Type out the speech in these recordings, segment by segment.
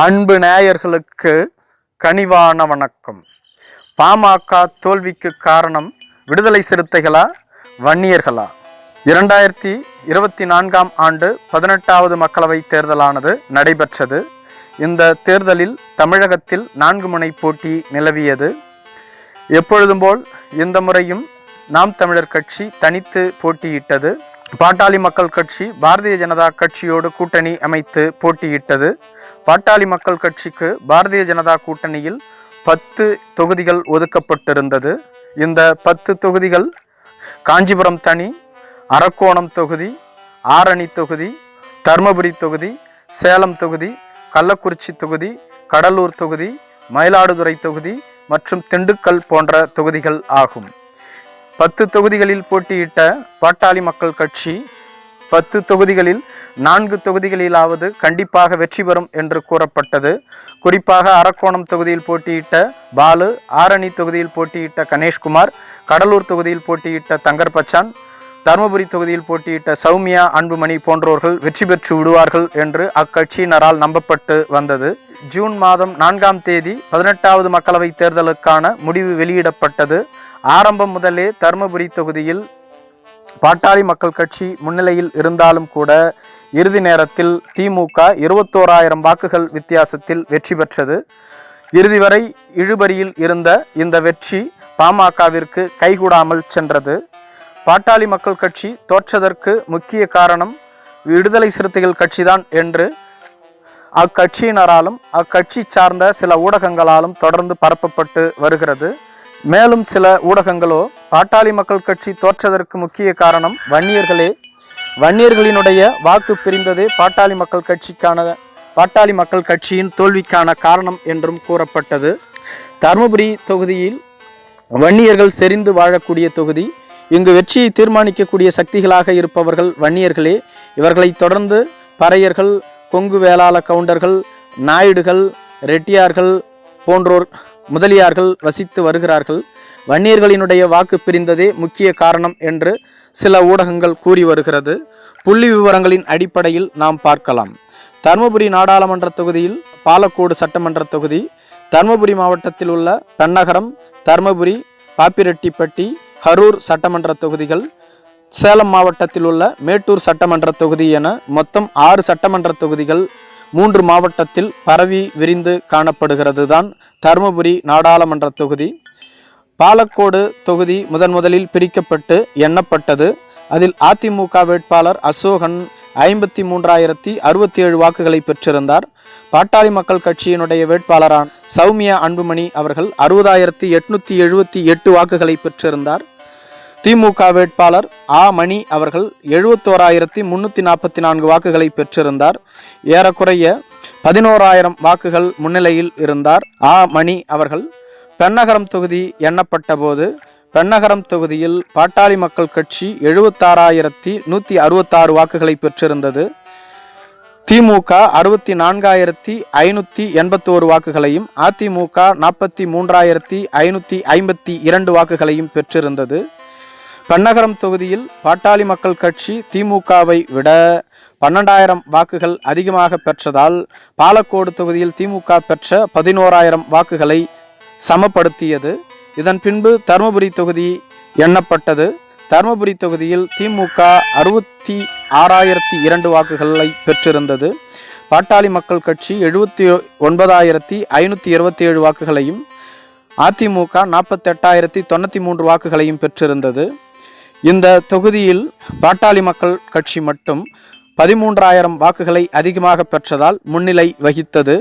அன்பு நேயர்களுக்கு கனிவான வணக்கம். பாமக தோல்விக்கு காரணம் விடுதலை சிறுத்தைகளா வன்னியர்களா? இரண்டாயிரத்தி இருபத்தி நான்காம் ஆண்டு பதினெட்டாவது மக்களவை தேர்தலானது நடைபெற்றது. இந்த தேர்தலில் தமிழகத்தில் நான்கு முனை போட்டி நிலவியது. எப்பொழுதும் போல் இந்த முறையும் நாம் தமிழர் கட்சி தனித்து போட்டியிட்டது. பாட்டாளி மக்கள் கட்சி பாரதிய ஜனதா கட்சியோடு கூட்டணி அமைத்து போட்டியிட்டது. பாட்டாளி மக்கள் கட்சிக்கு பாரதிய ஜனதா கூட்டணியில் பத்து தொகுதிகள் ஒதுக்கப்பட்டிருந்தது. இந்த பத்து தொகுதிகள் காஞ்சிபுரம் தனி அரக்கோணம் தொகுதி ஆரணி தொகுதி தருமபுரி தொகுதி சேலம் தொகுதி கள்ளக்குறிச்சி தொகுதி கடலூர் தொகுதி மயிலாடுதுறை தொகுதி மற்றும் திண்டுக்கல் போன்ற தொகுதிகள் ஆகும். பத்து தொகுதிகளில் போட்டியிட்ட பாட்டாளி மக்கள் கட்சி பத்து தொகுதிகளில் நான்கு தொகுதிகளிலாவது கண்டிப்பாக வெற்றி பெறும் என்று கூறப்பட்டது. குறிப்பாக அரக்கோணம் தொகுதியில் போட்டியிட்ட பாலு ஆரணி தொகுதியில் போட்டியிட்ட கணேஷ்குமார் கடலூர் தொகுதியில் போட்டியிட்ட தங்கர் பச்சான் தருமபுரி தொகுதியில் போட்டியிட்ட சௌமியா அன்புமணி போன்றோர்கள் வெற்றி பெற்று விடுவார்கள் என்று அக்கட்சியினரால் நம்பப்பட்டு வந்தது. ஜூன் மாதம் நான்காம் தேதி பதினெட்டாவது மக்களவைத் தேர்தலுக்கான முடிவு வெளியிடப்பட்டது. ஆரம்பம் முதலே தருமபுரி தொகுதியில் பாட்டாளி மக்கள் கட்சி முன்னிலையில் இருந்தாலும் கூட இறுதி நேரத்தில் திமுக இருபத்தோராயிரம் வாக்குகள் வித்தியாசத்தில் வெற்றி பெற்றது. இறுதி வரை இழுபறியில் இருந்த இந்த வெற்றி பாமகவிற்கு கைகூடாமல் சென்றது. பாட்டாளி மக்கள் கட்சி தோற்றதற்கு முக்கிய காரணம் விடுதலை சிறுத்தைகள் கட்சிதான் என்று அக்கட்சியினராலும் அக்கட்சி சார்ந்த சில ஊடகங்களாலும் தொடர்ந்து பரப்பப்பட்டு வருகிறது. மேலும் சில ஊடகங்களோ பாட்டாளி மக்கள் கட்சி தோற்றதற்கு முக்கிய காரணம் வன்னியர்களே. வன்னியர்களினுடைய வாக்கு பிரிந்ததே பாட்டாளி மக்கள் கட்சிக்கான பாட்டாளி மக்கள் கட்சியின் தோல்விக்கான காரணம் என்றும் கூறப்பட்டது. தருமபுரி தொகுதியில் வன்னியர்கள் செறிந்து வாழக்கூடிய தொகுதி இங்கு வெற்றியை தீர்மானிக்கக்கூடிய சக்திகளாக இருப்பவர்கள் வன்னியர்களே. இவர்களை தொடர்ந்து பறையர்கள் கொங்கு வேளாள கவுண்டர்கள் நாயுடுகள் ரெட்டியார்கள் போன்றோர் முதலியார்கள் வசித்து வருகிறார்கள். வன்னியர்களினுடைய வாக்கு பிரிந்ததே முக்கிய காரணம் என்று சில ஊடகங்கள் கூறி வருகிறது. புள்ளி விவரங்களின் அடிப்படையில் நாம் பார்க்கலாம். தருமபுரி நாடாளுமன்ற தொகுதியில் பாலக்கோடு சட்டமன்ற தொகுதி தருமபுரி மாவட்டத்தில் உள்ள பெண்ணகரம் தருமபுரி பாப்பிரெட்டிப்பட்டி கரூர் சட்டமன்ற தொகுதிகள் சேலம் மாவட்டத்தில் உள்ள மேட்டூர் சட்டமன்ற தொகுதி என மொத்தம் ஆறு சட்டமன்ற தொகுதிகள் மூன்று மாவட்டத்தில் பரவி விரிந்து காணப்படுகிறது தான் தருமபுரி நாடாளுமன்ற தொகுதி. பாலக்கோடு தொகுதி முதன் முதலில் பிரிக்கப்பட்டு எண்ணப்பட்டது. அதில் அதிமுக வேட்பாளர் அசோகன் ஐம்பத்தி மூன்றாயிரத்தி அறுபத்தி ஏழு வாக்குகளை பெற்றிருந்தார். பாட்டாளி மக்கள் கட்சியினுடைய வேட்பாளரான சௌமியா அன்புமணி அவர்கள் அறுபதாயிரத்தி எட்நூத்தி எழுபத்தி எட்டு வாக்குகளை பெற்றிருந்தார். திமுக வேட்பாளர் ஆ மணி அவர்கள் எழுபத்தோராயிரத்தி முன்னூற்றி நாற்பத்தி நான்கு வாக்குகளை பெற்றிருந்தார். ஏறக்குறைய பதினோராயிரம் வாக்குகள் முன்னிலையில் இருந்தார். ஆ மணி அவர்கள் பெண்ணகரம் தொகுதி எண்ணப்பட்ட போது பெண்ணகரம் தொகுதியில் பாட்டாளி மக்கள் கட்சி எழுபத்தாறாயிரத்தி நூற்றி அறுபத்தாறு வாக்குகளை பெற்றிருந்தது. திமுக அறுபத்தி நான்காயிரத்தி ஐநூற்றி எண்பத்தோரு வாக்குகளையும் அதிமுக நாற்பத்தி மூன்றாயிரத்தி ஐநூற்றி ஐம்பத்தி இரண்டு வாக்குகளையும் பெற்றிருந்தது. பெண்ணகரம் தொகுதியில் பாட்டாளி மக்கள் கட்சி திமுகவை விட பன்னெண்டாயிரம் வாக்குகள் அதிகமாக பெற்றதால் பாலக்கோடு தொகுதியில் திமுக பெற்ற பதினோராயிரம் வாக்குகளை சமப்படுத்தியது. இதன் பின்பு தருமபுரி தொகுதி எண்ணப்பட்டது. தருமபுரி தொகுதியில் திமுக அறுபத்தி ஆறாயிரத்தி இரண்டு வாக்குகளை பெற்றிருந்தது. பாட்டாளி மக்கள் கட்சி எழுபத்தி ஒன்பதாயிரத்தி ஐநூற்றி இருபத்தி ஏழு வாக்குகளையும் அதிமுக நாற்பத்தெட்டாயிரத்தி தொண்ணூற்றி மூன்று வாக்குகளையும் பெற்றிருந்தது. இந்த தொகுதியில் பாட்டாளி மக்கள் கட்சி மட்டும் பதிமூன்றாயிரம் வாக்குகளை அதிகமாக பெற்றதால் முன்னிலை வகித்தது.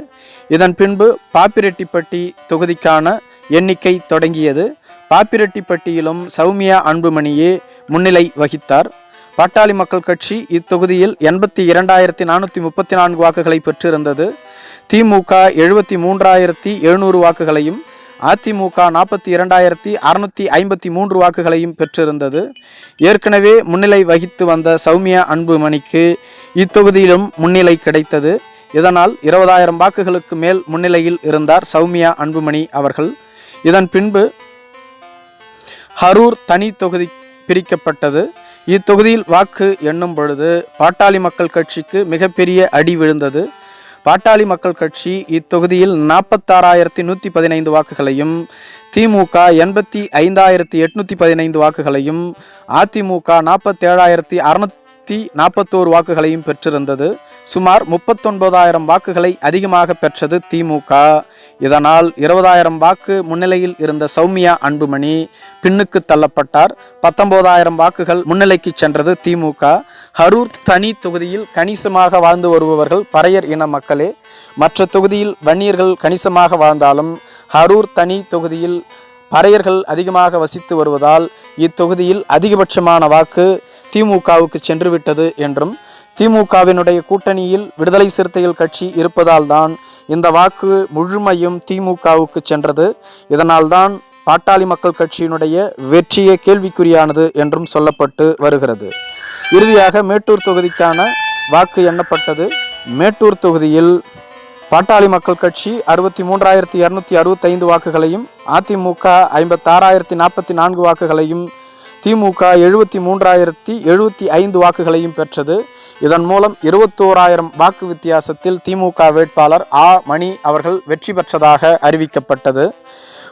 இதன் பின்பு பாப்பிரெட்டிப்பட்டி தொகுதிக்கான எண்ணிக்கை தொடங்கியது. பாப்பிரெட்டிப்பட்டியிலும் சௌமியா அன்புமணியே முன்னிலை வகித்தார். பாட்டாளி மக்கள் கட்சி இத்தொகுதியில் எண்பத்தி இரண்டாயிரத்தி நானூற்றி முப்பத்தி நான்கு வாக்குகளை பெற்றிருந்தது. திமுக எழுபத்தி மூன்றாயிரத்தி எழுநூறு வாக்குகளையும் அதிமுக நாற்பத்தி இரண்டாயிரத்தி அறுநூத்தி ஐம்பத்தி மூன்று வாக்குகளையும் பெற்றிருந்தது. ஏற்கனவே முன்னிலை வகித்து வந்த சௌமியா அன்புமணிக்கு இத்தொகுதியிலும் முன்னிலை கிடைத்தது. இதனால் இருபதாயிரம் வாக்குகளுக்கு மேல் முன்னிலையில் இருந்தார் சௌமியா அன்புமணி அவர்கள். இதன் பின்பு ஹரூர் தனி தொகுதி பிரிக்கப்பட்டது. இத்தொகுதியில் வாக்கு எண்ணும் பொழுது பாட்டாளி மக்கள் கட்சிக்கு மிகப்பெரிய அடி விழுந்தது. பாட்டாளி மக்கள் கட்சி இத்தொகுதியில் நாற்பத்தாறாயிரத்தி நூற்றி பதினைந்து வாக்குகளையும் திமுக எண்பத்தி ஐந்தாயிரத்தி எட்நூற்றி பதினைந்து வாக்குகளையும் அதிமுக நாற்பத்தேழாயிரத்தி அறுநூத்தி நாற்பத்தோரு வாக்குகளையும் பெற்றிருந்தது. சுமார் முப்பத்தொன்பதாயிரம் வாக்குகளை அதிகமாக பெற்றது திமுக இதனால் இருபதாயிரம் வாக்கு முன்னிலையில் இருந்த சௌமியா அன்புமணி பின்னுக்கு தள்ளப்பட்டார். பத்தொன்பதாயிரம் வாக்குகள் முன்னிலைக்கு சென்றது திமுக ஹரூர் தனி தொகுதியில் கணிசமாக வாழ்ந்து வருபவர்கள் பறையர் இன மக்களே. மற்ற தொகுதியில் வன்னியர்கள் கணிசமாக வாழ்ந்தாலும் ஹரூர் தனி தொகுதியில் பறையர்கள் அதிகமாக வசித்து வருவதால் இத்தொகுதியில் அதிகபட்சமான வாக்கு திமுகவுக்கு சென்றுவிட்டது என்றும் திமுகவினுடைய கூட்டணியில் விடுதலை சிறுத்தைகள் கட்சி இருப்பதால் தான் இந்த வாக்கு முழுமையும் திமுகவுக்கு சென்றது. இதனால்தான் பாட்டாளி மக்கள் கட்சியினுடைய வெற்றியே கேள்விக்குறியானது என்றும் சொல்லப்பட்டு வருகிறது. இறுதியாக மேட்டூர் தொகுதிக்கான வாக்கு எண்ணப்பட்டது. மேட்டூர் தொகுதியில் பாட்டாளி மக்கள் கட்சி அறுபத்தி மூன்றாயிரத்தி இரநூத்தி அறுபத்தைந்து வாக்குகளையும் அதிமுக ஐம்பத்தாறாயிரத்தி நாற்பத்தி நான்கு வாக்குகளையும் திமுக எழுபத்தி மூன்றாயிரத்தி எழுபத்தி ஐந்து வாக்குகளையும் பெற்றது. இதன் மூலம் இருபத்தோராயிரம் வாக்கு வித்தியாசத்தில் திமுக வேட்பாளர் ஆ. மணி அவர்கள் வெற்றி பெற்றதாக அறிவிக்கப்பட்டது.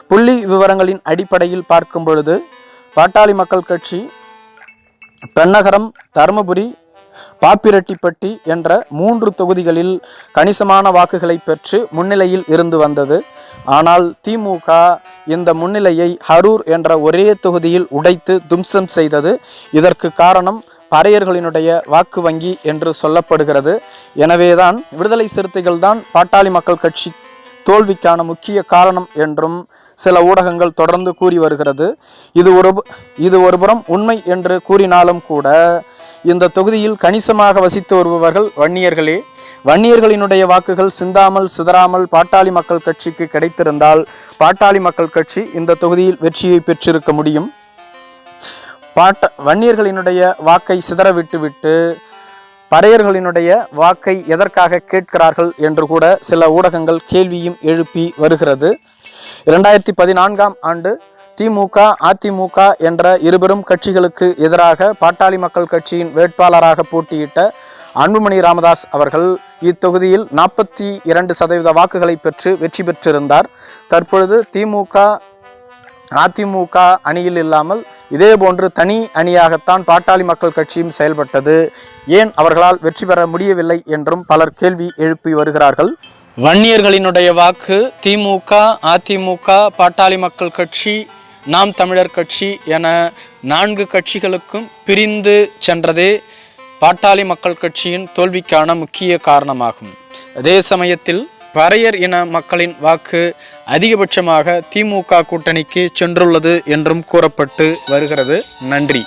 புள்ளி விவரங்களின் அடிப்படையில் பார்க்கும் பொழுது பாட்டாளி மக்கள் கட்சி பெண்ணகரம் தருமபுரி பாப்பிரெட்டிப்பட்டி என்ற மூன்று தொகுதிகளில் கணிசமான வாக்குகளை பெற்று முன்னிலையில் இருந்து வந்தது. ஆனால் திமுக இந்த முன்னிலையை ஹரூர் என்ற ஒரே தொகுதியில் உடைத்து தும்சம் செய்தது. இதற்கு காரணம் பறையர்களினுடைய வாக்கு வங்கி என்று சொல்லப்படுகிறது. எனவேதான் விடுதலை சிறுத்தைகள் தான் பாட்டாளி மக்கள் கட்சி தோல்விக்கான முக்கிய காரணம் என்றும் சில ஊடகங்கள் தொடர்ந்து கூறி வருகிறது. இது ஒரு இது ஒருபுறம் உண்மை என்று கூறினாலும் கூட இந்த தொகுதியில் கணிசமாக வசித்து வருபவர்கள் வன்னியர்களே. வன்னியர்களினுடைய வாக்குகள் சிந்தாமல் சிதறாமல் பாட்டாளி மக்கள் கட்சிக்கு கிடைத்திருந்தால் பாட்டாளி மக்கள் கட்சி இந்த தொகுதியில் வெற்றியை பெற்றிருக்க முடியும். பாட்ட வன்னியர்களினுடைய வாக்கை சிதற விட்டுவிட்டு பறையர்களினுடைய வாக்கை எதற்காக கேட்கிறார்கள் என்று கூட சில ஊடகங்கள் கேள்வியும் எழுப்பி வருகிறது. இரண்டாயிரத்தி பதினான்காம் ஆண்டு திமுக அதிமுக என்ற இருபெரும் கட்சிகளுக்கு எதிராக பாட்டாளி மக்கள் கட்சியின் வேட்பாளராக போட்டியிட்ட அன்புமணி ராமதாஸ் அவர்கள் இத்தொகுதியில் நாற்பத்தி இரண்டு சதவீத வாக்குகளை பெற்று வெற்றி பெற்றிருந்தார். தற்பொழுது திமுக அதிமுக அணியில் இல்லாமல் இதே போன்று தனி அணியாகத்தான் பாட்டாளி மக்கள் கட்சியும் செயல்பட்டது. ஏன் அவர்களால் வெற்றி பெற முடியவில்லை என்றும் பலர் கேள்வி எழுப்பி வருகிறார்கள். வன்னியர்களினுடைய வாக்கு திமுக அதிமுக பாட்டாளி மக்கள் கட்சி நாம் தமிழர் கட்சி என நான்கு கட்சிகளுக்கும் பிரிந்து சென்றதே பாட்டாளி மக்கள் கட்சியின் தோல்விக்கான முக்கிய காரணமாகும். அதே சமயத்தில் பறையர் இன மக்களின் வாக்கு அதிகபட்சமாக திமுக கூட்டணிக்கு சென்றுள்ளது என்றும் கூறப்பட்டு வருகிறது. நன்றி.